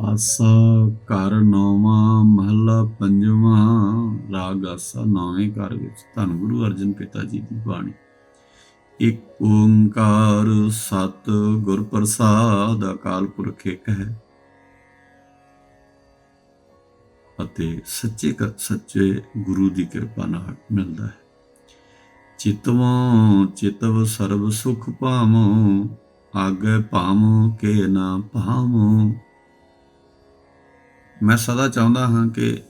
ਆਸਾ ਘਰ ਨੌਵਾਂ, ਮਹੱਲਾ ਪੰਜਵਾਂ ਰਾਗ ਆਸਾ ਨੌਵੇਂ ਘਰ ਵਿੱਚ। ਧੰਨ ਗੁਰੂ ਅਰਜਨ ਪਿਤਾ ਜੀ ਦੀ ਬਾਣੀ। ਇੱਕ ਓੰਕਾਰ ਸਤ ਗੁਰ ਪ੍ਰਸਾਦ ਅਕਾਲ ਪੁਰਖ ਇੱਕ ਹੈ ਅਤੇ ਸੱਚੇ ਸੱਚੇ ਗੁਰੂ ਦੀ ਕਿਰਪਾ ਨਾਲ ਮਿਲਦਾ ਹੈ। ਚਿਤਵੋਂ, ਚਿਤਵ ਸਰਬ ਸੁਖ ਪਾਵੋ, ਆਗੇ ਭਾਵੋ ਕੇ ਨਾ ਭਾਵੋ ਮੈਂ ਸਦਾ ਚਾਹੁੰਦਾ ਹਾਂ ਕਿ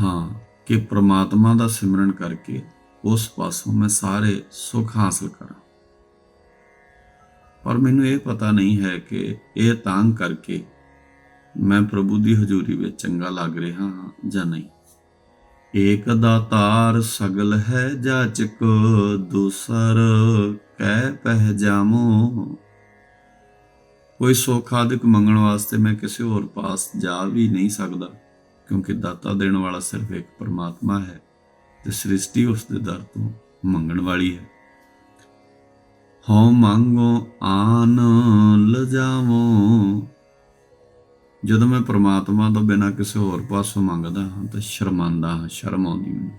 ਹਾਂ, ਕਿ ਪ੍ਰਮਾਤਮਾ ਦਾ ਸਿਮਰਨ ਕਰਕੇ ਉਸ ਪਾਸੋਂ ਮੈਂ ਸਾਰੇ ਸੁੱਖ ਹਾਸਲ ਕਰਾਂ। ਪਰ ਮੈਨੂੰ ਇਹ ਪਤਾ ਨਹੀਂ ਹੈ ਕਿ ਇਹ ਤਾਂ ਕਰਕੇ ਮੈਂ ਪ੍ਰਭੂ ਦੀ ਹਜ਼ੂਰੀ ਵਿੱਚ ਚੰਗਾ ਲੱਗ ਰਿਹਾ ਹਾਂ ਜਾਂ ਨਹੀਂ। ਏਕ ਦਾਤਾਰ ਸਗਲ ਹੈ ਜਾਚਕ ਦੂਸਰ ਕਹਿ ਪਹਿ ਜਾਮੋ। ਕੋਈ ਸੁੱਖ ਆਦਿਕ ਮੰਗਣ ਵਾਸਤੇ ਮੈਂ ਕਿਸੇ ਹੋਰ ਪਾਸ ਜਾ ਵੀ ਨਹੀਂ ਸਕਦਾ, ਕਿਉਂਕਿ ਦਾਤਾ ਦੇਣ ਵਾਲਾ ਸਿਰਫ ਇੱਕ ਪਰਮਾਤਮਾ ਹੈ ਤੇ ਸ੍ਰਿਸ਼ਟੀ ਉਸ ਦੇ ਦਰ ਤੋਂ ਮੰਗਣ ਵਾਲੀ ਹੈ। ਹਉ ਮੰਗੋ, ਆਨ ਲਜਾਵੋ। ਜਦੋਂ ਮੈਂ ਪਰਮਾਤਮਾ ਤੋਂ ਬਿਨਾਂ ਕਿਸੇ ਹੋਰ ਪਾਸੋਂ ਮੰਗਦਾ ਹਾਂ ਤਾਂ ਸ਼ਰਮਾਂਦਾ ਹਾਂ, ਸ਼ਰਮ ਆਉਂਦੀ ਮੈਨੂੰ।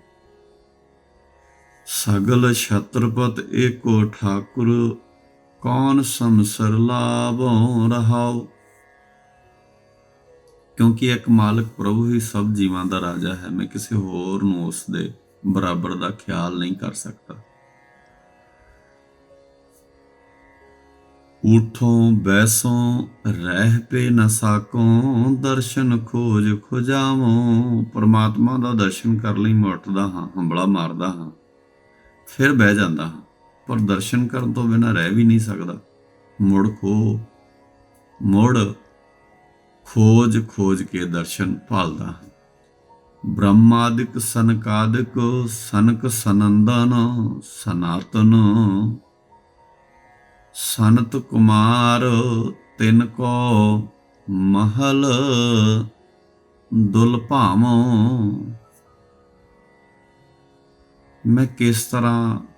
ਸਗਲ ਛਤਰਪਤ ਏਕੋ ਠਾਕੁਰ ਕੌਣ ਸੰਸਰ ਲਾਭੋਂ ਰਹਾਉ? ਕਿਉਂਕਿ ਇੱਕ ਮਾਲਕ ਪ੍ਰਭੂ ਹੀ ਸਭ ਜੀਵਾਂ ਦਾ ਰਾਜਾ ਹੈ, ਮੈਂ ਕਿਸੇ ਹੋਰ ਨੂੰ ਉਸ ਦੇ ਬਰਾਬਰ ਦਾ ਖਿਆਲ ਨਹੀਂ ਕਰ ਸਕਦਾ। ਉਠੋਂ ਬੈਸੋਂ ਰਹਿ ਪੇ ਨ ਸਾਕੋਂ, ਦਰਸ਼ਨ ਖੋਜ ਖੁਜਾਵੋਂ। ਪਰਮਾਤਮਾ ਦਾ ਦਰਸ਼ਨ ਕਰ ਲਈ ਮੈਂ ਹਾਂ, ਹੰਬਲਾ ਮਾਰਦਾ ਹਾਂ, ਫਿਰ ਬਹਿ ਜਾਂਦਾ ਹਾਂ। ਪਰ ਦਰਸ਼ਨ ਕਰਨ ਤੋਂ ਬਿਨਾਂ ਰਹਿ ਵੀ ਨਹੀਂ ਸਕਦਾ। ਮੁੜ ਖੋ, ਮੁੜ ਖੋਜ ਖੋਜ ਕੇ ਦਰਸ਼ਨ ਭਾਲਦਾ। ਹਾਂ ਬ੍ਰਹਮਾਦਿਕ ਸਨਕਾਦਿਕ ਸਨਕ ਸਨੰਦਨ, ਸਨਾਤਨ। ਸੰਤ ਕੁਮਾਰ ਤਿਨ ਕੋ ਮਹਲ, ਦੁਲ ਭਾਵੋ। ਮੈਂ ਕਿਸ ਤਰ੍ਹਾਂ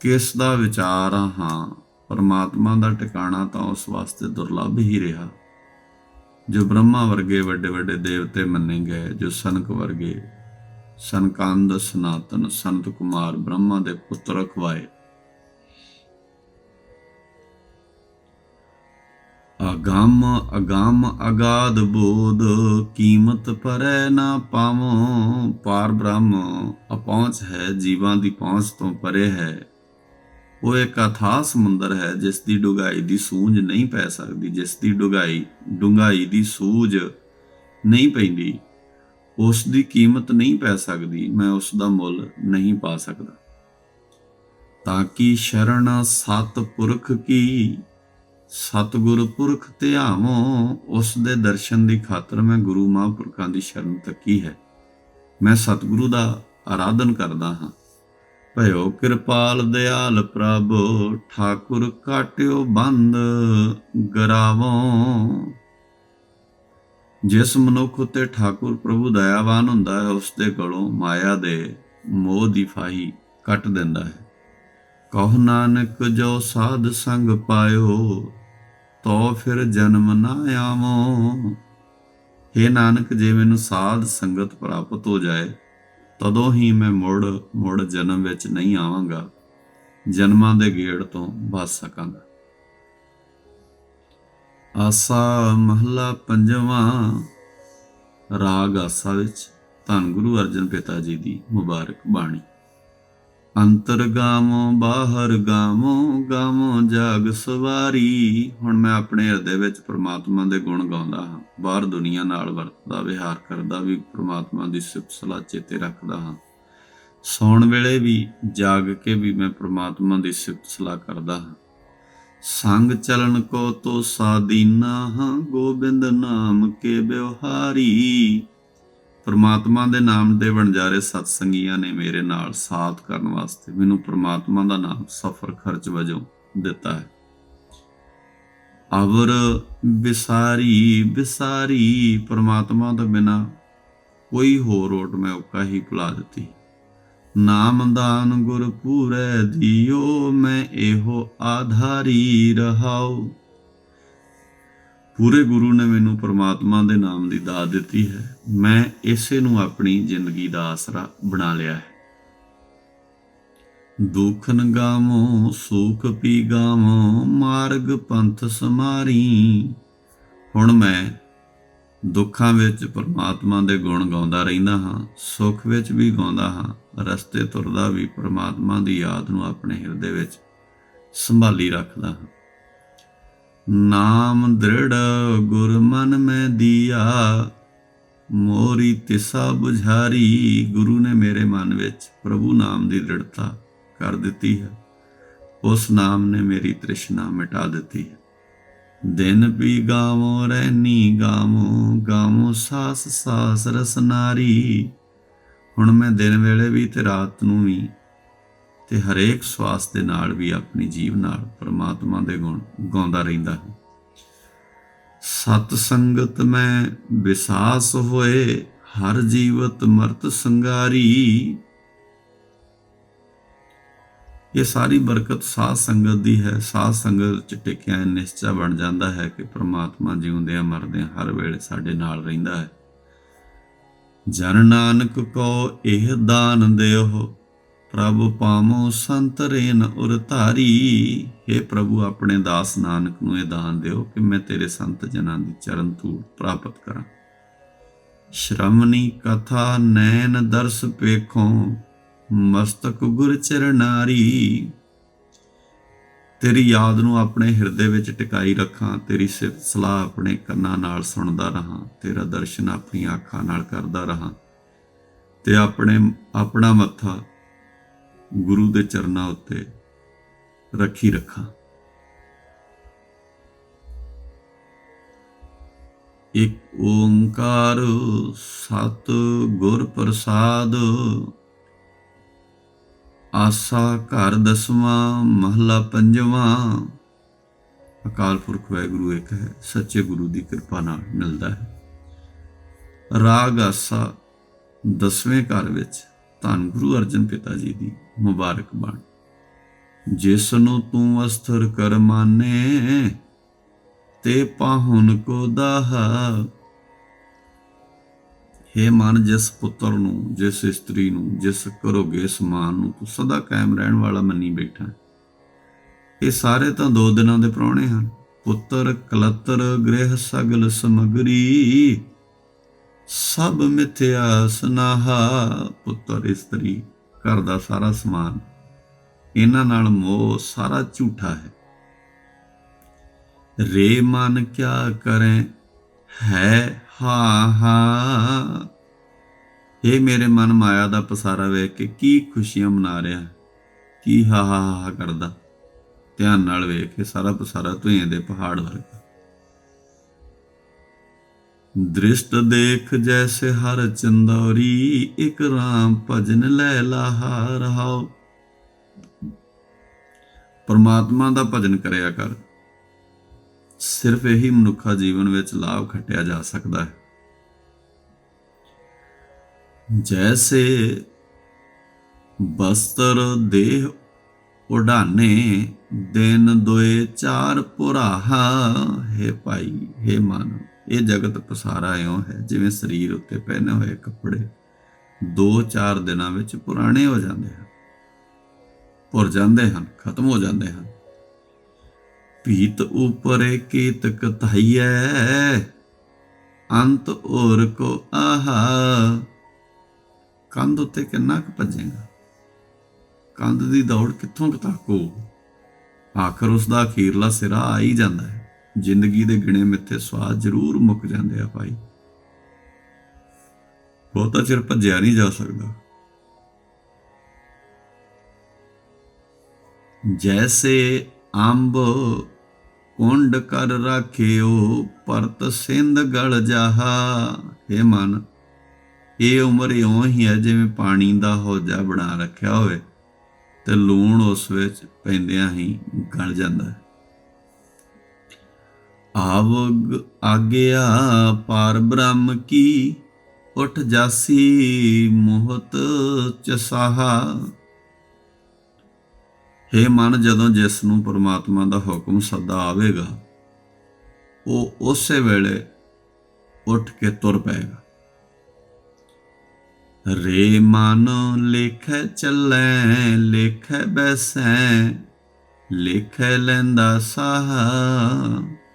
ਕਿਸ ਦਾ ਵਿਚਾਰ ਹਾਂ, ਪਰਮਾਤਮਾ ਦਾ ਟਿਕਾਣਾ ਤਾਂ ਉਸ ਵਾਸਤੇ ਦੁਰਲੱਭ ਹੀ ਰਿਹਾ। ਜੋ ਬ੍ਰਹਮਾ ਵਰਗੇ ਵੱਡੇ ਵੱਡੇ ਦੇਵਤੇ ਮੰਨੇ ਗਏ, ਜੋ ਸਨਕ ਵਰਗੇ ਸਨਕਾਂਦ ਸਨਾਤਨ, ਸੰਤ ਕੁਮਾਰ ਬ੍ਰਹਮਾ ਦੇ ਪੁੱਤਰ ਅਖਵਾਏ ਅਗੰਮ ਅਗੰਮ ਅਗਾਧ ਬੋਧ, ਕੀਮਤ ਪਰੈ ਨਾ ਪਾਵੋ। ਪਾਰ ਬ੍ਰਹਮ, ਅਪਹੁੰਚ ਹੈ, ਜੀਵਾਂ ਦੀ ਪਹੁੰਚ ਤੋਂ ਪਰੇ ਹੈ। ਉਹ ਇੱਕ ਅਥਾਹ ਸਮੁੰਦਰ ਹੈ, ਜਿਸ ਦੀ ਡੁਗਾਈ ਦੀ ਸੂਝ ਨਹੀਂ ਪੈ ਸਕਦੀ, ਜਿਸ ਦੀ ਡੁਗਾਈ ਡੁੰਗਾਈ ਦੀ ਸੂਝ ਨਹੀਂ ਪੈਂਦੀ, ਉਸ ਦੀ ਕੀਮਤ ਨਹੀਂ ਪੈ ਸਕਦੀ, ਮੈਂ ਉਸ ਦਾ ਮੁੱਲ ਨਹੀਂ ਪਾ ਸਕਦਾ। ਤਾਂ ਕਿ ਸ਼ਰਣ ਸਤ ਪੁਰਖ ਕੀ? ਸਤਿਗੁਰ ਪੁਰਖ ਧਿਆਵੋ, ਉਸ ਦੇ ਦਰਸ਼ਨ ਦੀ ਖਾਤਰ ਮੈਂ ਗੁਰੂ ਮਹਾਂਪੁਰਖਾਂ ਦੀ ਸ਼ਰਨ ਤੱਕੀ ਹੈ। ਮੈਂ ਸਤਿਗੁਰੂ ਦਾ ਆਰਾਧਨ ਕਰਦਾ ਹਾਂ। ਭਇਓ ਕਿਰਪਾਲ ਦਿਆਲ ਪ੍ਰਭ, ਠਾਕੁਰ ਕਾਟਿਓ ਬੰਦ ਗਰਾਵੋ। ਜਿਸ ਮਨੁੱਖ ਉਤੇ ਠਾਕੁਰ ਪ੍ਰਭੂ ਦਇਆਵਾਨ ਹੁੰਦਾ ਹੈ, ਉਸ ਦੇ ਗਲੋਂ ਮਾਇਆ ਦੇ ਮੋਹ ਦੀ ਫਾਹੀ ਕੱਟ ਦਿੰਦਾ ਹੈ। ਕਹੁ ਨਾਨਕ, ਜੋ ਸਾਧ ਸੰਗ ਪਾਇਓ ਤੋ ਫਿਰ ਜਨਮ ਨਾ ਆਵੋ। हे ਨਾਨਕ, ਜੇ ਮੈਨੂੰ ਸਾਧ ਸੰਗਤ ਪ੍ਰਾਪਤ ਹੋ ਜਾਏ ਤਦੋਂ ਹੀ ਮੈਂ ਮੁੜ ਮੁੜ ਜਨਮ ਵਿੱਚ ਨਹੀਂ ਆਵਾਂਗਾ। ਜਨਮਾਂ ਦੇ ਗੇੜ ਤੋਂ ਬਚ ਸਕਾਂਗਾ। ਆਸਾ ਮਹਲਾ ਪੰਜਵਾਂ, ਰਾਗ ਆਸਾ ਵਿੱਚ ਧੰਨ ਗੁਰੂ ਅਰਜਨ ਪਿਤਾ ਜੀ ਦੀ ਮੁਬਾਰਕ ਬਾਣੀ। ਅੰਤਰ ਗਾਵੋਂ, ਬਾਹਰ ਗਾਵੋਂ ਗਾਵੋਂ ਜਾਗ ਸਵਾਰੀ। ਹੁਣ ਮੈਂ ਆਪਣੇ ਹਿਰਦੇ ਵਿੱਚ ਪ੍ਰਮਾਤਮਾ ਦੇ ਗੁਣ ਗਾਉਂਦਾ ਹਾਂ। ਬਾਹਰ ਦੁਨੀਆ ਨਾਲ ਵਰਤਦਾ, ਵਿਹਾਰ ਕਰਦਾ, ਵੀ ਪ੍ਰਮਾਤਮਾ ਦੀ ਸਿਫਤ ਸਲਾਹ ਚੇਤੇ ਰੱਖਦਾ ਹਾਂ। ਸੌਣ ਵੇਲੇ ਵੀ, ਜਾਗ ਕੇ ਵੀ ਮੈਂ ਪ੍ਰਮਾਤਮਾ ਦੀ ਸਿਫਤ ਸਲਾਹ ਕਰਦਾ ਹਾਂ। ਸੰਗ ਚਲਨ ਕੋ ਤੋ ਸਾਦੀਨਾ ਹਾਂ, ਗੋਬਿੰਦ ਨਾਮ ਕੇ ਬਿਵਹਾਰੀ ਪ੍ਰਮਾਤਮਾ ਦੇ ਨਾਮ ਦੇ ਵਣਜਾਰੇ ਸਤਸੰਗੀਆਂ ਨੇ ਮੇਰੇ ਨਾਲ ਸਾਥ ਕਰਨ ਵਾਸਤੇ ਮੈਨੂੰ ਪਰਮਾਤਮਾ ਦਾ ਨਾਮ ਸਫਰ ਖਰਚ ਵਜੋਂ ਦਿੱਤਾ ਹੈ। ਅਵਰ ਬਿਸਾਰੀ ਬਿਸਾਰੀ ਪ੍ਰਮਾਤਮਾ ਤੋਂ ਬਿਨਾ ਕੋਈ ਹੋਰ ਰੋਟ ਮੈਂ ਉੱਕਾ ਹੀ ਭੁਲਾ ਦਿੱਤੀ। ਨਾਮ ਦਾਨ ਗੁਰ ਪੂਰੈ ਦਿਓ, ਮੈਂ ਇਹੋ ਆਧਾਰੀ ਰਹਾਉ। ਪੂਰੇ ਗੁਰੂ ਨੇ ਮੈਨੂੰ ਪਰਮਾਤਮਾ ਦੇ ਨਾਮ ਦੀ ਦਾਤ ਦਿੱਤੀ ਹੈ। ਮੈਂ ਇਸੇ ਨੂੰ ਆਪਣੀ ਜ਼ਿੰਦਗੀ ਦਾ ਆਸਰਾ ਬਣਾ ਲਿਆ ਹੈ। ਦੁਖਨ ਗਾਵੋ ਸੁਖ ਪੀ ਗਾਵੋ ਮਾਰਗ ਪੰਥ ਸਮਾਰੀ। ਹੁਣ ਮੈਂ ਦੁੱਖਾਂ ਵਿੱਚ ਪਰਮਾਤਮਾ ਦੇ ਗੁਣ ਗਾਉਂਦਾ ਰਹਿੰਦਾ ਹਾਂ, ਸੁੱਖ ਵਿੱਚ ਵੀ ਗਾਉਂਦਾ ਹਾਂ, ਰਸਤੇ ਤੁਰਦਾ ਵੀ ਪਰਮਾਤਮਾ ਦੀ ਯਾਦ ਨੂੰ ਆਪਣੇ ਹਿਰਦੇ ਵਿੱਚ ਸੰਭਾਲੀ ਰੱਖਦਾ ਹਾਂ। ਨਾਮ ਦ੍ਰਿੜ ਗੁਰ ਮਨ ਮੈਂ ਦੀਆ। ਮੋਰੀ ਤਿਸਾ ਬੁਝਾਰੀ, ਗੁਰੂ ਨੇ ਮੇਰੇ ਮਨ ਵਿੱਚ ਪ੍ਰਭੂ ਨਾਮ ਦੀ ਦ੍ਰਿੜਤਾ ਕਰ ਦਿੱਤੀ ਹੈ। ਉਸ ਨਾਮ ਨੇ ਮੇਰੀ ਤ੍ਰਿਸ਼ਨਾ ਮਿਟਾ ਦਿੱਤੀ ਹੈ। ਦਿਨ ਵੀ ਗਾਵੋ ਰਹਿਨੀ ਗਾਵੋ ਗਾਵੋ ਸਾਸ ਸਾਸ ਰਸਨਾਰੀ ਹੁਣ ਮੈਂ ਦਿਨ ਵੇਲੇ ਵੀ ਤੇ ਰਾਤ ਨੂੰ ਵੀ ਤੇ ਹਰੇਕ ਸਵਾਸ ਦੇ ਨਾਲ ਵੀ ਆਪਣੀ ਜੀਵ ਨਾਲ ਪ੍ਰਮਾਤਮਾ ਦੇ ਗੁਣ ਗਾਉਂਦਾ ਰਹਿੰਦਾ ਹੈ। ਸਤ ਸੰਗਤ ਮੈਂ ਵਿਸਾਸ ਹੋਏ, ਹਰ ਜੀਵਤ ਮਰਤ ਸੰਗਾਰੀ। ਇਹ ਸਾਰੀ ਬਰਕਤ ਸਾਧ ਸੰਗਤ ਦੀ ਹੈ। ਸਾਧ ਸੰਗਤ ਚ ਟਿਕਿਆ ਨਿਸ਼ਚਾ ਬਣ ਜਾਂਦਾ ਹੈ ਕਿ ਪ੍ਰਮਾਤਮਾ ਜਿਉਂਦਿਆਂ ਮਰਦਿਆਂ ਹਰ ਵੇਲੇ ਸਾਡੇ ਨਾਲ ਰਹਿੰਦਾ ਹੈ। ਜਨ ਨਾਨਕ ਕੋ ਇਹ ਦਾਨ ਦਿਓ। ਪ੍ਰਭ ਪਾਮੋ ਸੰਤ ਰੇਨ ਉਰ ਧਾਰੀ। हे ਪ੍ਰਭੂ, ਆਪਣੇ ਦਾਸ ਨਾਨਕ ਨੂੰ ਇਹ ਦਾਨ ਦਿਓ ਕਿ ਮੈਂ ਤੇਰੇ ਸੰਤ ਜਨਾਂ ਦੀ ਚਰਨ ਧੂੜ ਪ੍ਰਾਪਤ ਕਰਾਂ। ਸ਼ਰਮਣੀ ਕਥਾ ਨੈਣ ਦਰਸ ਪੇਖੋਂ, ਮਸਤਕ ਗੁਰ ਚਰਨਾਰੀ ਤੇਰੀ ਯਾਦ ਨੂੰ ਆਪਣੇ ਹਿਰਦੇ ਵਿੱਚ ਟਿਕਾਈ ਰੱਖਾਂ, ਤੇਰੀ ਸਿਫਤ ਸਲਾਹ ਆਪਣੇ ਕੰਨਾਂ ਨਾਲ ਸੁਣਦਾ ਰਹਾ, ਤੇਰਾ ਦਰਸ਼ਨ ਆਪਣੀਆਂ ਅੱਖਾਂ ਨਾਲ ਕਰਦਾ ਰਹਾ, ਤੇ ਆਪਣੇ, ਆਪਣਾ ਮੱਥਾ ਗੁਰੂ ਦੇ ਚਰਨਾਂ ਉੱਤੇ ਰੱਖੀ ਰੱਖਾਂ। ਇੱਕ ਓੰਕਾਰ ਸਤ ਗੁਰ ਪ੍ਰਸਾਦ ਆਸਾ ਘਰ ਦਸਵਾਂ, ਮਹਲਾ ਪੰਜਵਾਂ। ਅਕਾਲ ਪੁਰਖ ਵਾਹਿਗੁਰੂ ਇੱਕ ਹੈ ਸੱਚੇ ਗੁਰੂ ਦੀ ਕਿਰਪਾ ਨਾਲ ਮਿਲਦਾ ਹੈ। ਰਾਗ ਆਸਾ ਦਸਵੇਂ ਘਰ ਵਿੱਚ ਧੰਨ ਗੁਰੂ ਅਰਜਨ ਪਿਤਾ ਜੀ ਦੀ ਮੁਬਾਰਕ ਬਾਣ। ਜਿਸ ਨੂੰ ਤੂੰ ਅਸਥਰ ਕਰ ਮਾਨੇ, ਤੇ ਪਾਹੁਨ ਕੋ ਦਾਹਾ। हे ਮਨ, ਜਿਸ ਪੁੱਤਰ ਨੂੰ, ਜਿਸ ਇਸਤਰੀ ਨੂੰ, ਜਿਸ ਕਰੋਗੇ ਸਮਾਨ ਨੂੰ ਤੂੰ ਸਦਾ ਕਾਇਮ ਰਹਿਣ ਵਾਲਾ ਮੰਨੀ ਬੈਠਾ ਇਹ ਸਾਰੇ ਤਾਂ ਦੋ ਦਿਨਾਂ ਦੇ ਪ੍ਰਾਹੁਣੇ ਹਨ। ਪੁੱਤਰ ਕਲਤਰ, ਗ੍ਰਹਿ ਸਗਲ ਸਮਗਰੀ। ਸਭ ਮਿਥਿਆ ਸਨਾਹਾ ਪੁੱਤਰ ਇਸਤਰੀ ਘਰ ਦਾ ਸਾਰਾ ਸਮਾਨ। ਇਹਨਾਂ ਨਾਲ ਮੋਹ ਸਾਰਾ ਝੂਠਾ ਹੈ। ਰੇ ਮਨ ਕਿਆ ਕਰੇ? ਹੈ ਹਾਂ ਹਾਂ। ਇਹ ਮੇਰੇ ਮਨ ਮਾਇਆ ਦਾ ਪਸਾਰਾ ਵੇਖ ਕੇ ਕੀ ਖੁਸ਼ੀਆਂ ਮਨਾ ਰਿਹਾ। ਕੀ ਹਾ ਹਾ ਹਾ ਕਰਦਾ। ਧਿਆਨ ਨਾਲ ਵੇਖ ਕੇ ਸਾਰਾ ਪਸਾਰਾ ਧੂਏ ਦੇ ਪਹਾੜ ਵਰਗਾ। ਦ੍ਰਿਸ਼ਟ ਦੇਖ ਜੈਸੇ ਹਰ ਚੰਦੌਰੀ, ਇਕ ਰਾਮ ਭਜਨ ਲੈ ਲਾਹਾ ਰਹਾਓ ਪਰਮਾਤਮਾ ਦਾ ਭਜਨ ਕਰਿਆ ਕਰ। ਸਿਰਫ ਇਹੀ ਮਨੁੱਖਾ ਜੀਵਨ ਵਿੱਚ ਲਾਭ ਖੱਟਿਆ ਜਾ ਸਕਦਾ ਹੈ। ਜੈਸੇ ਬਸਤਰ ਦੇਹ ਉਡਾਨੇ, ਦਿਨ ਦੋਏ ਚਾਰ ਪੁਰਾਹਾ, ਹੈ ਭਾਈ, ਹੈ ਮਨ ਇਹ ਜਗਤ ਪਸਾਰਾ ਇਉਂ ਹੈ, ਜਿਵੇਂ ਸਰੀਰ ਉੱਤੇ ਪਹਿਨੇ ਹੋਏ ਕੱਪੜੇ 2-4 ਦਿਨਾਂ ਵਿੱਚ ਪੁਰਾਣੇ ਹੋ ਜਾਂਦੇ ਹਨ, ਭੁਰ ਜਾਂਦੇ ਹਨ, ਖਤਮ ਹੋ ਜਾਂਦੇ ਹਨ। ਪੀਤ ਉਪਰੇ ਕੀਤਕ ਧਈਐ, ਅੰਤ ਔਰ ਕੋ ਆਹਾ। ਕੰਧ ਉੱਤੇ ਕਿੰਨਾ ਕੁ ਭੱਜੇਗਾ? ਕੰਧ ਦੀ ਦੌੜ ਕਿੱਥੋਂ ਕੁ ਤੱਕ? ਹੋ ਆਖਰ ਉਸ ਦਾ ਅਖੀਰਲਾ ਸਿਰਾ ਆ ਹੀ ਜਾਂਦਾ ਹੈ। ਜ਼ਿੰਦਗੀ ਦੇ ਗਿਣੇ ਮਿੱਥੇ ਸਵਾਦ ਜ਼ਰੂਰ ਮੁੱਕ ਜਾਂਦੇ ਆ ਭਾਈ। ਬਹੁਤਾ ਚਿਰ ਭੱਜਿਆ ਨਹੀਂ ਜਾ ਸਕਦਾ। ਜੈਸੇ ਅੰਬ ਕੁੰਡ ਕਰ ਰਾਖਿਓ, ਪਰਤ ਸਿੰਧ ਗਲ ਜਾਹਾ। हे ਮਨ, ਇਹ ਉਮਰ ਇਉਂ ਹੀ ਹੈ ਜਿਵੇਂ ਪਾਣੀ ਦਾ ਹੋਜਾ ਬਣਾ ਰੱਖਿਆ ਹੋਵੇ ਤੇ ਲੂਣ ਉਸ ਵਿੱਚ ਪੈਂਦਿਆਂ ਹੀ ਗਲ ਜਾਂਦਾ ਹੈ। ਆਵਗ ਆਗਿਆ ਪਾਰ ਬ੍ਰਹਮ ਕੀ, ਉਠ ਜਾਸੀ ਮੋਹਤ ਚਸਾਹਾ। हे ਮਨ, ਜਦੋਂ ਜਿਸ ਨੂੰ ਪਰਮਾਤਮਾ ਦਾ ਹੁਕਮ ਸਦਾ ਆਵੇਗਾ, ਉਹ ਉਸੇ ਵੇਲੇ ਉੱਠ ਕੇ ਤੁਰ ਪਏਗਾ। ਰੇ ਮਨ ਲੇਖੈ ਚੱਲੈ, ਲੇਖੈ ਬੈਸੈ, ਲੇਖੈ ਲੈਂਦਾ ਸਾਹ।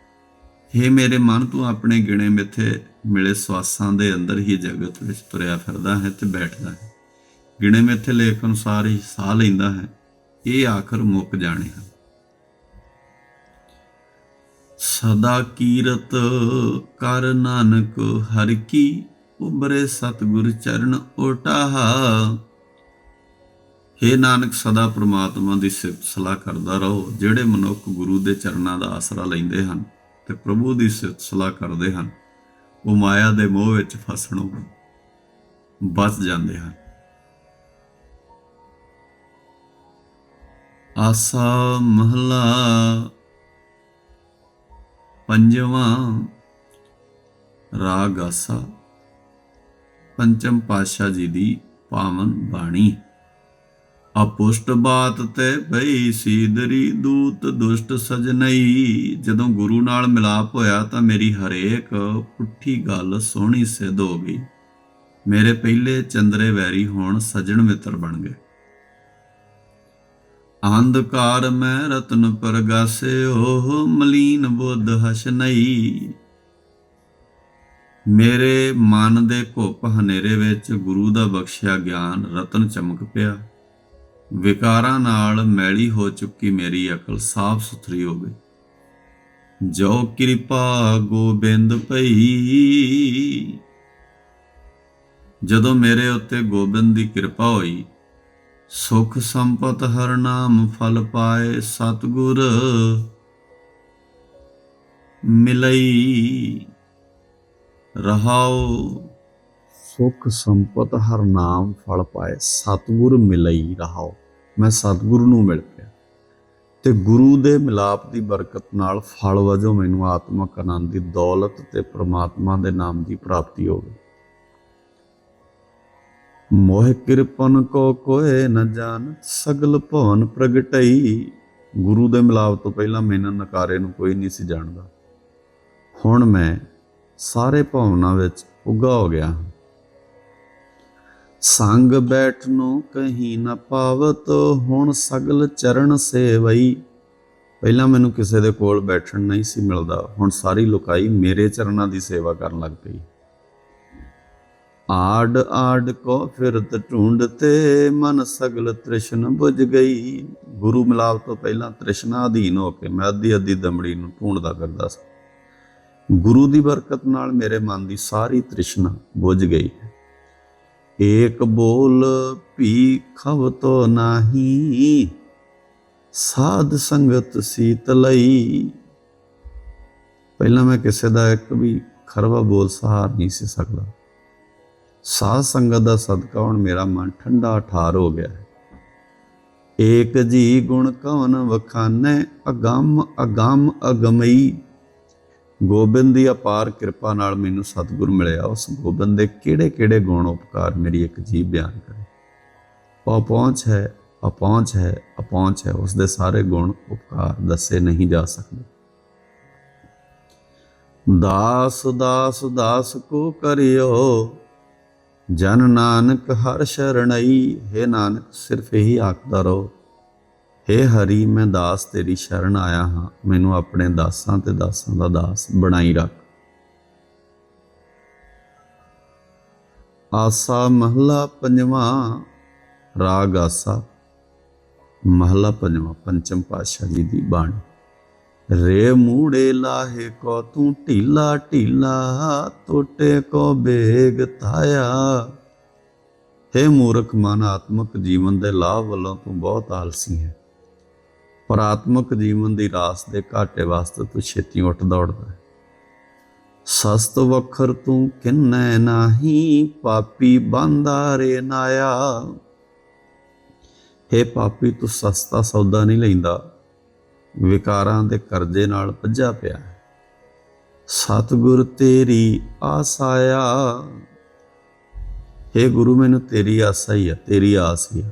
हे ਮੇਰੇ ਮਨ, ਤੂੰ ਆਪਣੇ ਗਿਣੇ ਮਿੱਥੇ ਮਿਲੇ ਸਵਾਸਾਂ ਦੇ ਅੰਦਰ ਹੀ ਜਗਤ ਵਿੱਚ ਤੁਰਿਆ ਫਿਰਦਾ ਹੈ ਤੇ ਬੈਠਦਾ ਹੈ। ਗਿਣੇ ਮਿੱਥੇ ਲੇਖ ਅਨੁਸਾਰ ਹੀ ਸਾਹ ਲੈਂਦਾ ਹੈ। ਇਹ ਆਖਰ ਮੁੱਕ ਜਾਣੇ ਹਨ। ਸਦਾ ਕੀਰਤ ਕਰ ਨਾਨਕ, ਹਰ ਕੀ ਉਬਰੇ ਸਤਿਗੁਰ ਚਰਨ ਓਟਾਹਾ हे ਨਾਨਕ, ਸਦਾ ਪ੍ਰਮਾਤਮਾ ਦੀ ਸਿਫਤ ਸਲਾਹ ਕਰਦਾ ਰਹੋ, ਜਿਹੜੇ ਮਨੁੱਖ ਗੁਰੂ ਦੇ ਚਰਨਾਂ ਦਾ ਆਸਰਾ ਲੈਂਦੇ ਹਨ। ਤੇ ਪ੍ਰਭੂ ਦੀ ਸਲਾਹ ਕਰਦੇ ਹਨ। ਉਹ ਮਾਇਆ ਦੇ ਮੋਹ ਵਿੱਚ ਫਸਣੋਂ ਬਚ ਜਾਂਦੇ ਹਨ। ਆਸਾ ਮਹਲਾ ਪੰਜਵਾਂ ਰਾਗ ਆਸਾ, ਪੰਚਮ ਪਾਤਸ਼ਾਹ ਜੀ ਦੀ ਪਾਵਨ ਬਾਣੀ। ਅਪੁਸ਼ਟ ਬਾਤ ਤੇ ਭਈ ਸੀਦਰੀ ਦੂਤ ਦੁਸ਼ਟ ਸਜਨਈ ਜਦੋਂ ਗੁਰੂ ਨਾਲ ਮਿਲਾਪ ਹੋਇਆ ਤਾਂ ਮੇਰੀ ਹਰੇਕ ਪੁੱਠੀ ਗੱਲ ਸੋਹਣੀ ਸਿੱਧ ਹੋ ਗਈ। ਮੇਰੇ ਪਹਿਲੇ ਚੰਦਰੇ ਵੈਰੀ ਹੋਣ ਸਜਣ ਮਿੱਤਰ ਬਣ ਗਏ। ਅੰਧਕਾਰ ਮੈਂ ਰਤਨ ਪ੍ਰਗਾਸਿਓ ਮਲੀਨ ਬੁੱਧ ਹਸਨਈ ਮੇਰੇ ਮਨ ਦੇ ਘੁੱਪ ਹਨੇਰੇ ਵਿੱਚ ਗੁਰੂ ਦਾ ਬਖਸ਼ਿਆ ਗਿਆਨ ਰਤਨ ਚਮਕ ਪਿਆ। ਵਿਕਾਰਾਂ ਨਾਲ ਮੈਲੀ ਹੋ ਚੁੱਕੀ ਮੇਰੀ ਅਕਲ ਸਾਫ਼ ਸੁਥਰੀ ਹੋ ਗਈ। ਜੋ ਕਿਰਪਾ ਗੋਬਿੰਦ ਭਈ। ਜਦੋਂ ਮੇਰੇ ਉੱਤੇ ਗੋਬਿੰਦ ਦੀ ਕਿਰਪਾ ਹੋਈ, ਸੁਖ ਸੰਪਤ ਹਰ ਨਾਮ ਫਲ ਪਾਏ ਸਤਗੁਰ ਮਿਲਈ। ਰਹਾਓ ਸੁਖ ਸੰਪਤ ਹਰ ਨਾਮ ਫਲ ਪਾਏ, ਸਤਗੁਰ ਮਿਲਈ ਰਹਾਉ ਮੈਂ ਸਤਗੁਰੂ ਨੂੰ ਮਿਲ ਪਿਆ। ਤੇ ਗੁਰੂ ਦੇ ਮਿਲਾਪ ਦੀ ਬਰਕਤ ਨਾਲ ਫਲ ਵਜੋਂ ਮੈਨੂੰ ਆਤਮਕ ਆਨੰਦ ਦੀ ਦੌਲਤ ਤੇ ਪ੍ਰਮਾਤਮਾ ਦੇ ਨਾਮ ਦੀ ਪ੍ਰਾਪਤੀ ਹੋਵੇ ਗਈ। ਮੋਹ ਕਿਰਪਨ ਕੋ ਕੋਏ ਨ ਜਾਣ ਸਗਲ ਭਵਨ ਪ੍ਰਗਟਈ। ਗੁਰੂ ਦੇ ਮਿਲਾਪ ਤੋਂ ਪਹਿਲਾਂ ਮੈਨੂੰ ਨਕਾਰੇ ਨੂੰ ਕੋਈ ਨਹੀਂ ਸੀ ਜਾਣਦਾ। ਹੁਣ ਮੈਂ ਸਾਰੇ ਭਵਨਾਂ ਵਿੱਚ ਉੱਗਾ ਹੋ ਗਿਆ ਹਾਂ। ਸੰਗ ਬੈਠ ਨੂੰ ਕਹੀਂ ਨਾ ਪਾਵਤ, ਹੁਣ ਸਗਲ ਚਰਨ ਸੇਵਈ। ਪਹਿਲਾਂ ਮੈਨੂੰ ਕਿਸੇ ਦੇ ਕੋਲ ਬੈਠਣ ਨਹੀਂ ਸੀ ਮਿਲਦਾ, ਹੁਣ ਸਾਰੀ ਲੋਕਾਈ ਮੇਰੇ ਚਰਨਾਂ ਦੀ ਸੇਵਾ ਕਰਨ ਲੱਗ ਪਈ। ਆਡ ਆੜ ਕੋ ਫਿਰਤ ਢੂੰਡਤੇ ਮਨ ਸਗਲ ਤ੍ਰਿਸ਼ਨ ਬੁਝ ਗਈ। ਗੁਰੂ ਮਿਲਾਪ ਤੋਂ ਪਹਿਲਾਂ ਤ੍ਰਿਸ਼ਨਾ ਅਧੀਨ ਹੋ ਕੇ ਮੈਂ ਅੱਧੀ ਅੱਧੀ ਦਮੜੀ ਨੂੰ ਢੂੰਡਦਾ ਕਰਦਾ ਸੀ। ਗੁਰੂ ਦੀ ਬਰਕਤ ਨਾਲ ਮੇਰੇ ਮਨ ਦੀ ਸਾਰੀ ਤ੍ਰਿਸ਼ਨਾ ਬੁਝ ਗਈ। ਹੈ ਏਕ ਬੋਲ ਭੀ ਖਵ ਤੋ ਨਾਹੀ, ਸਾਧ ਸੰਗਤ ਸੀਤਲਈ ਪਹਿਲਾਂ ਮੈਂ ਕਿਸੇ ਦਾ ਇੱਕ ਵੀ ਖਰਵਾ ਬੋਲ ਸਹਾਰ ਨਹੀਂ ਸੀ ਸਕਦਾ। ਸਾਧ ਸੰਗਤ ਦਾ ਸਦਕਾ ਹੁਣ ਮੇਰਾ ਮਨ ਠੰਡਾ ਠਾਰ ਹੋ ਗਿਆ ਏਕ ਜੀ ਗੁਣ ਕਵਨ ਵਖਾਨੈ, ਅਗੰਮ ਅਗੰਮ ਅਗਮਈ। ਗੋਬਿੰਦ ਦੀ ਅਪਾਰ ਕਿਰਪਾ ਨਾਲ ਮੈਨੂੰ ਸਤਿਗੁਰ ਮਿਲਿਆ। ਉਸ ਗੋਬਿੰਦ ਦੇ ਕਿਹੜੇ-ਕਿਹੜੇ ਗੁਣ ਉਪਕਾਰ ਮੇਰੀ ਇੱਕ ਜੀਵ ਬਿਆਨ ਕਰੇ। ਉਹ ਪਹੁੰਚ ਹੈ ਅਪਹੁੰਚ ਹੈ ਅਪਹੁੰਚ ਹੈ। ਉਸ ਦੇ ਸਾਰੇ ਗੁਣ ਉਪਕਾਰ ਦੱਸੇ ਨਹੀਂ ਜਾ ਸਕਦੇ। ਦਾਸ ਦਾਸ ਦਾਸ ਕੋ ਕਰਿਓ। ਜਨ ਨਾਨਕ ਹਰ ਸ਼ਰਣਈ। ਹੈ ਨਾਨਕ, ਸਿਰਫ ਇਹੀ ਆਖਦਾ ਰਹੋ। ਹੇ ਹਰੀ, ਮੈਂ ਦਾਸ ਤੇਰੀ ਸ਼ਰਨ ਆਇਆ ਹਾਂ। ਮੈਨੂੰ ਆਪਣੇ ਦਾਸਾਂ ਤੇ ਦਾਸਾਂ ਦਾ ਦਾਸ ਬਣਾਈ ਰੱਖ। ਆਸਾ ਮਹਲਾ ਪੰਜਵਾਂ, ਰਾਗ ਆਸਾ। ਮਹਲਾ ਪੰਜਵਾਂ, ਪੰਚਮ ਪਾਤਸ਼ਾਹ ਜੀ ਦੀ ਬਾਣੀ। ਰੇ ਮੂੜੇ ਲਾਹੇ ਕੋ ਤੂੰ ਢੀਲਾ ਢੀਲਾ ਟੋਟੇ ਕੋ ਬੇਗ ਤਾਇਆ हे ਮੂਰਖ, ਮਨ ਆਤਮਕ ਜੀਵਨ ਦੇ ਲਾਭ ਵੱਲੋਂ ਤੂੰ ਬਹੁਤ ਆਲਸੀ ਹੈ। ਪਰ ਆਤਮਿਕ ਜੀਵਨ ਦੀ ਰਾਸ ਦੇ ਘਾਟੇ ਵਾਸਤੇ ਤੂੰ ਛੇਤੀ ਉੱਠ ਦੌੜਦਾ ਸਸਤ ਵਖਰ ਤੂੰ ਕਿੰਨੈ ਨਾਹੀ, ਪਾਪੀ ਬੰਦਾ ਰੇ ਨਾਇਆ। हे ਪਾਪੀ, ਤੂੰ ਸਸਤਾ ਸੌਦਾ ਨਹੀਂ ਲੈਂਦਾ। ਵਿਕਾਰਾਂ ਦੇ ਕਰਜ਼ੇ ਨਾਲ ਭੱਜਾ ਪਿਆ ਹੈ। ਸਤਿਗੁਰ ਤੇਰੀ ਆਸਾਇਆ हे ਗੁਰੂ, ਮੈਨੂੰ ਤੇਰੀ ਆਸਾ ਹੀ ਆ ਤੇਰੀ ਆਸ ਹੀ ਆ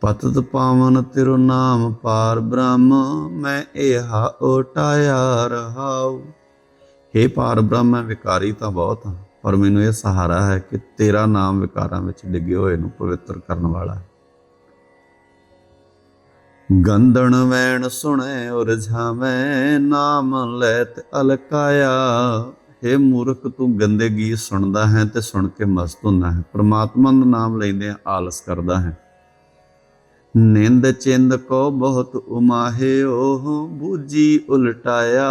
ਪਤਤ ਪਾਵਨ ਤਿਰੁ ਨਾਮ ਪਾਰ ਬ੍ਰਹਮ, ਮੈਂ ਇਹਾ ਓਟਾਇਆ ਰਹਾਉ। हे ਪਾਰ ਬ੍ਰਹਮ, ਮੈਂ ਵਿਕਾਰੀ ਤਾਂ ਬਹੁਤ ਹਾਂ, ਪਰ ਮੈਨੂੰ ਇਹ ਸਹਾਰਾ ਹੈ ਕਿ ਤੇਰਾ ਨਾਮ ਵਿਕਾਰਾਂ ਵਿੱਚ ਡਿੱਗੇ ਹੋਏ ਨੂੰ ਪਵਿੱਤਰ ਕਰਨ ਵਾਲਾ ਹੈ। ਗੰਧਣ ਵੈਣ ਸੁਣੇ, ਉਰਝਾਵੇਂ, ਨਾਮ ਲੈਤ ਅਲਕਾਇਆ। हे ਮੂਰਖ, ਤੂੰ ਗੰਦੇ ਗੀਤ ਸੁਣਦਾ ਹੈ ਤੇ ਸੁਣ ਕੇ ਮਸਤ ਹੁੰਦਾ ਹੈ। ਪ੍ਰਮਾਤਮਾ ਦਾ ਨਾਮ ਲੈਂਦੇ ਆਲਸ ਕਰਦਾ ਹੈ। ਨਿੰਦ ਚਿੰਦ ਕੋ ਬਹੁਤ ਉਮਾਹੇ ਬੂਜੀ ਉਲਟਾਇਆ।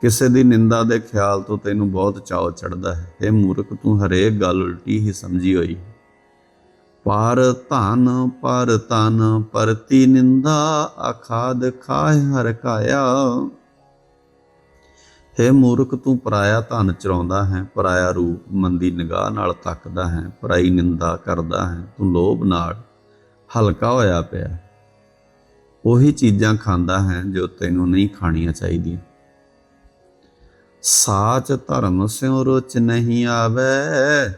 ਕਿਸੇ ਦੀ ਨਿੰਦਾ ਦੇ ਖਿਆਲ ਤੋਂ ਤੈਨੂੰ ਬਹੁਤ ਚਾਅ ਚੜਦਾ ਹੈ। ਇਹ ਮੂਰਖ, ਤੂੰ ਹਰੇਕ ਗੱਲ ਉਲਟੀ ਹੀ ਸਮਝੀ ਹੋਈ। ਪਰ ਧਨ, ਪਰ ਤਨ, ਪਰਤੀ ਨਿੰਦਾ ਅਖਾਦ ਖਾਇ ਹਰ ਕਾਇਆ। ਹੈ ਮੂਰਖ, ਤੂੰ ਪਰਾਇਆ ਧਨ ਚਰਾਉਂਦਾ ਹੈ। ਪਰਾਇਆ ਰੂਪ ਮੰਦੀ ਨਿਗਾਹ ਨਾਲ ਤੱਕਦਾ ਹੈ। ਪਰਾਈ ਨਿੰਦਾ ਕਰਦਾ ਹੈ। ਤੂੰ ਲੋਭ ਨਾਲ ਹਲਕਾ ਹੋਇਆ ਪਿਆ ਉਹੀ ਚੀਜ਼ਾਂ ਖਾਂਦਾ ਹੈ ਜੋ ਤੈਨੂੰ ਨਹੀਂ ਖਾਣੀਆਂ ਚਾਹੀਦੀਆਂ। ਸਾਚ ਧਰਮ ਸਿਉ ਰੁਚ ਨਹੀਂ ਆਵੇ।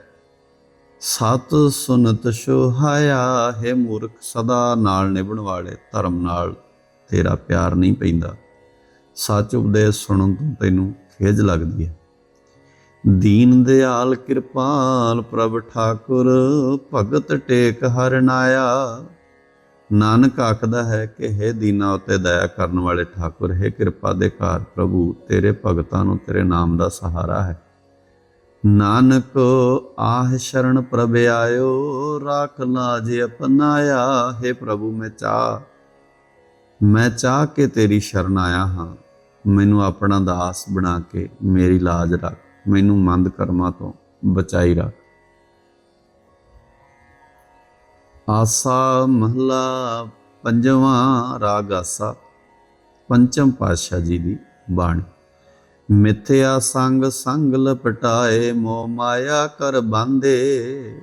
ਸਤ ਸੁਨਤ ਸੁਹਾਇਆ ਹੈ ਮੂਰਖ ਸਦਾ ਨਾਲ ਨਿਭਣ ਵਾਲੇ ਧਰਮ ਨਾਲ ਤੇਰਾ ਪਿਆਰ ਨਹੀਂ ਪੈਂਦਾ। ਸੱਚ ਉਪਦੇਸ਼ ਸੁਣਨ ਤੋਂ ਤੈਨੂੰ ਖੇਜ ਲੱਗਦੀ ਹੈ। ਦੀਨ ਦਿਆਲ ਕਿਰਪਾਲ ਪ੍ਰਭ ਠਾਕੁਰ, ਭਗਤ ਟੇਕ ਹਰਨਾਇਆ ਨਾਨਕ ਆਖਦਾ ਹੈ ਕਿ हे ਦੀਨਾ ਉਤੇ ਦਇਆ ਕਰਨ ਵਾਲੇ ਠਾਕੁਰ, ਹੈ ਕਿਰਪਾ ਦੇ ਘਰ ਪ੍ਰਭੂ, ਤੇਰੇ ਭਗਤਾਂ ਨੂੰ ਤੇਰੇ ਨਾਮ ਦਾ ਸਹਾਰਾ ਹੈ। ਨਾਨਕ ਆਹ ਸ਼ਰਨ ਪ੍ਰਭ ਆਇਓ, ਰਾਖ ਲਾਜ ਅਪਨਾਇਆ, ਹੈ ਪ੍ਰਭੂ ਮੈਂ ਚਾਹ। ਮੈਂ ਚਾਹ ਕੇ ਤੇਰੀ ਸ਼ਰਨ ਆਇਆ ਹਾਂ। ਮੈਨੂੰ ਆਪਣਾ ਦਾਸ ਬਣਾ ਕੇ ਮੇਰੀ ਲਾਜ ਰੱਖ। ਮੈਨੂੰ ਮੰਦ ਕਰਮਾਂ ਤੋਂ ਬਚਾਈ ਰੱਖ। ਆਸਾ ਮਹਲਾ ਪੰਜਵਾਂ ਰਾਗ ਆਸਾ, ਪੰਚਮ ਪਾਤਸ਼ਾਹ ਜੀ ਦੀ ਬਾਣੀ। ਮਿਥਿਆ ਸੰਗ ਸੰਗ ਲਪਟਾਏ, ਮੋਹ ਮਾਇਆ ਕਰ ਬੰਦੇ।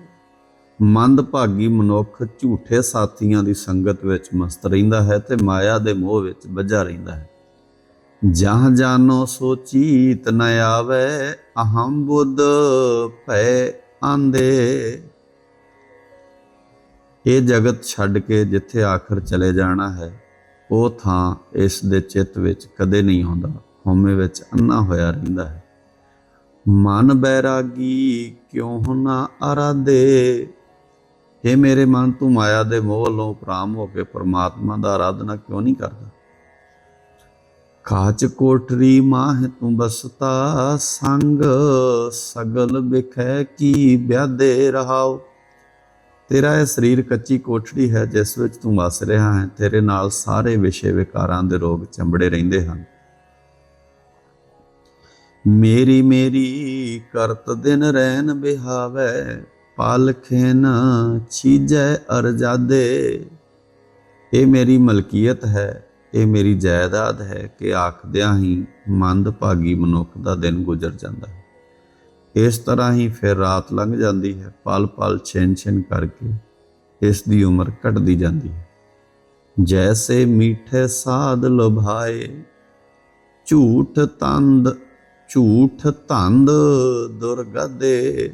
ਮੰਦ ਭਾਗੀ ਮਨੁੱਖ ਝੂਠੇ ਸਾਥੀਆਂ ਦੀ ਸੰਗਤ ਵਿੱਚ ਮਸਤ ਰਹਿੰਦਾ ਹੈ ਤੇ ਮਾਇਆ ਦੇ ਮੋਹ ਵਿੱਚ ਵੱਜਾ ਰਹਿੰਦਾ ਹੈ। ਜਹ ਜਾਨੋ ਸੋਚੀਤ ਨ ਆਵੇ ਅਹੰ ਬੁੱਧ ਭੈ ਆਂਦੇ ਇਹ ਜਗਤ ਛੱਡ ਕੇ ਜਿੱਥੇ ਆਖਰ ਚਲੇ ਜਾਣਾ ਹੈ ਉਹ ਥਾਂ ਇਸ ਦੇ ਚਿੱਤ ਵਿੱਚ ਕਦੇ ਨਹੀਂ ਆਉਂਦਾ ਹਉਮੈ ਵਿੱਚ ਅੰਨਾ ਹੋਇਆ ਰਹਿੰਦਾ ਹੈ ਮਨ ਬੈਰਾਗੀ ਕਿਉਂ ਨਾ ਅਰਾਧੇ ਇਹ ਮੇਰੇ ਮਨ ਤੂੰ ਮਾਇਆ ਦੇ ਮੋਹ ਵੱਲੋਂ ਪ੍ਰਾਮ ਹੋ ਕੇ ਪ੍ਰਮਾਤਮਾ ਦਾ ਆਰਾਧਨਾ ਕਿਉਂ ਨਹੀਂ ਕਰਦਾ ਕਾਚ ਕੋਠਰੀ ਮਾਹ ਤੂੰ ਬਸਤਾ, ਸੰਗ ਸਗਲ ਬਿਖੈ ਕੀ ਬਿਆਦੇ ਰਹਾਓ। ਤੇਰਾ ਇਹ ਸਰੀਰ ਕੱਚੀ ਕੋਠੜੀ ਹੈ, ਜਿਸ ਵਿੱਚ ਤੂੰ ਵਸ ਰਿਹਾ ਹੈ। ਤੇਰੇ ਨਾਲ ਸਾਰੇ ਵਿਸ਼ੇ ਵਿਕਾਰਾਂ ਦੇ ਰੋਗ ਚੰਬੜੇ ਰਹਿੰਦੇ ਹਨ। ਮੇਰੀ ਮੇਰੀ ਕਰਤ ਦਿਨ ਰਹਿਨ ਬਿਹਾਵੇ ਪਾਲਖੇ ਨ ਛੀਜੈ ਅਰਜਾਦੇ। ਇਹ ਮੇਰੀ ਮਲਕੀਅਤ ਹੈ। ਇਹ ਮੇਰੀ ਜਾਇਦਾਦ ਹੈ ਕਿ ਆਖਦਿਆਂ ਹੀ ਮੰਦ ਭਾਗੀ ਮਨੁੱਖ ਦਾ ਦਿਨ ਗੁਜ਼ਰ ਜਾਂਦਾ ਹੈ। ਇਸ ਤਰ੍ਹਾਂ ਹੀ ਫਿਰ ਰਾਤ ਲੰਘ ਜਾਂਦੀ ਹੈ ਪਲ ਪਲ ਛਿਨ ਛਿਨ ਕਰਕੇ ਇਸ ਦੀ ਉਮਰ ਘਟਦੀ ਜਾਂਦੀ ਹੈ। ਜੈਸੇ ਮੀਠੇ ਸਾਧ ਲੁਭਾਏ, ਝੂਠ ਤੰਦ, ਝੂਠ ਧੰਦ ਦੁਰਗਦੇ।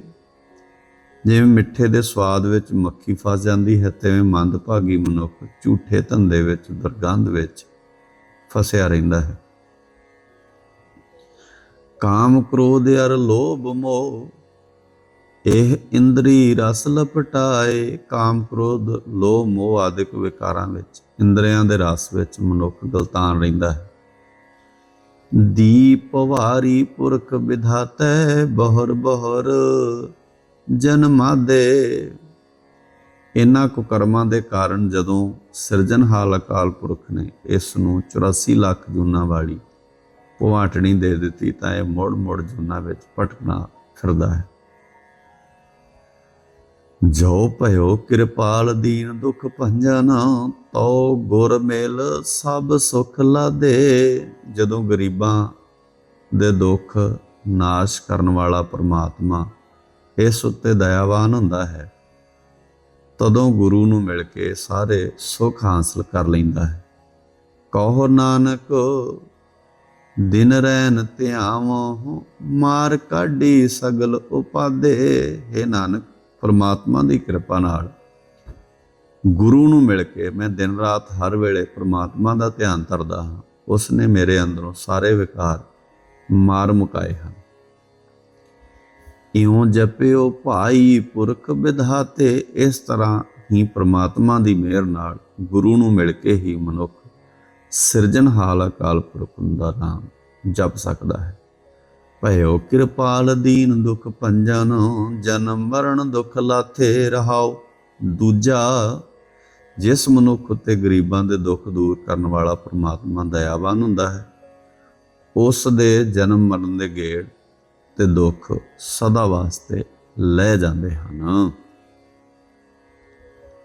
ਜਿਵੇਂ ਮਿੱਠੇ ਦੇ ਸਵਾਦ ਵਿੱਚ ਮੱਖੀ ਫਸ ਜਾਂਦੀ ਹੈ, ਤਿਵੇਂ ਮੰਦਭਾਗੀ ਮਨੁੱਖ ਝੂਠੇ ਧੰਦੇ ਵਿੱਚ, ਦੁਰਗੰਧ ਵਿੱਚ ਫਸਿਆ ਰਹਿੰਦਾ ਹੈ। ਕਾਮ ਕ੍ਰੋਧ ਅਰ ਲੋਭ ਮੋਹ, ਇਹ ਇੰਦਰੀ ਰਸ ਲਪਟਾਏ। ਕਾਮ ਕ੍ਰੋਧ, ਲੋਭ ਮੋਹ ਆਦਿਕ ਵਿਕਾਰਾਂ ਵਿੱਚ, ਇੰਦਰੀਆਂ ਦੇ ਰਸ ਵਿੱਚ ਮਨੁੱਖ ਗਲਤਾਨ ਰਹਿੰਦਾ ਹੈ। ਦੀਪ ਵਾਰੀ ਪੁਰਖ ਵਿਧਾਤੈ, ਬਹਰ ਬਹਰ ਜਨਮਾਦੇ ਇਨ੍ਹਾਂ ਕੁਕਰਮਾਂ ਦੇ ਕਾਰਨ ਜਦੋਂ ਸਿਰਜਣਹਾਰ ਅਕਾਲ ਪੁਰਖ ਨੇ ਇਸ ਨੂੰ 84 ਲੱਖ ਜੂਨਾਂ ਵਾਲੀ ਭਵਾਟਣੀ ਦੇ ਦਿੱਤੀ ਤਾਂ ਇਹ ਮੋੜ ਮੋੜ ਜੁਨਾ ਵਿੱਚ ਭਟਕਣਾ ਫਿਰਦਾ ਹੈ। ਜੋ ਭਇਓ ਕਿਰਪਾਲ ਦੀਨ ਦੁਖ ਭੰਜਨ ਤੋ ਗੁਰ ਮੇਲ ਸਭ ਸੁਖ ਲਾਦੇ। ਜਦੋਂ ਗਰੀਬਾਂ ਦੇ ਦੁੱਖ ਨਾਸ਼ ਕਰਨ ਵਾਲਾ ਪਰਮਾਤਮਾ ਇਸ ਉੱਤੇ ਦਇਆਵਾਨ ਹੁੰਦਾ ਹੈ। ਤਦੋਂ ਗੁਰੂ ਨੂੰ ਮਿਲ ਕੇ ਸਾਰੇ ਸੁਖ ਹਾਸਲ ਕਰ ਲੈਂਦਾ ਹੈ। ਕਹੋ ਨਾਨਕ, ਦਿਨ ਰੈਨ ਧਿਆਵੋ, ਮਾਰ ਕਾਢੀ ਸਗਲ ਉਪਾਦੇ। ਹੈ ਨਾਨਕ, ਪਰਮਾਤਮਾ ਦੀ ਕਿਰਪਾ ਨਾਲ। ਗੁਰੂ ਨੂੰ ਮਿਲ ਕੇ ਮੈਂ ਦਿਨ ਰਾਤ ਹਰ ਵੇਲੇ ਪਰਮਾਤਮਾ ਦਾ ਧਿਆਨ ਧਰਦਾ ਹਾਂ। ਉਸ ਨੇ ਮੇਰੇ ਅੰਦਰੋਂ ਸਾਰੇ ਵਿਕਾਰ ਮਾਰ ਮੁਕਾਏ ਹਨ। ਇਉਂ ਜਪਿਓ ਭਾਈ ਪੁਰਖ ਵਿਧਾਤੇ, ਇਸ ਤਰ੍ਹਾਂ ਹੀ ਪ੍ਰਮਾਤਮਾ ਦੀ ਮਿਹਰ ਨਾਲ ਗੁਰੂ ਨੂੰ ਮਿਲ ਕੇ ਹੀ ਮਨੁੱਖ ਸਿਰਜਣਹਾਰ ਅਕਾਲ ਪੁਰਖ ਦਾ ਨਾਮ ਜਪ ਸਕਦਾ ਹੈ। ਭਇਓ ਕਿਰਪਾਲ ਦੀਨ ਦੁਖ ਭੰਜਨ ਜਨਮ ਮਰਨ ਦੁਖ ਲਾਥੇ ਰਹਾਓ। ਦੂਜਾ, ਜਿਸ ਮਨੁੱਖ ਉਤੇ ਗਰੀਬਾਂ ਦੇ ਦੁੱਖ ਦੂਰ ਕਰਨ ਵਾਲਾ ਪ੍ਰਮਾਤਮਾ ਦਇਆਵਾਨ ਹੁੰਦਾ ਹੈ, ਉਸ ਦੇ ਜਨਮ ਮਰਨ ਦੇ ਗੇੜ ਤੇ ਦੁੱਖ ਸਦਾ ਵਾਸਤੇ ਲੈ ਜਾਂਦੇ ਹਨ।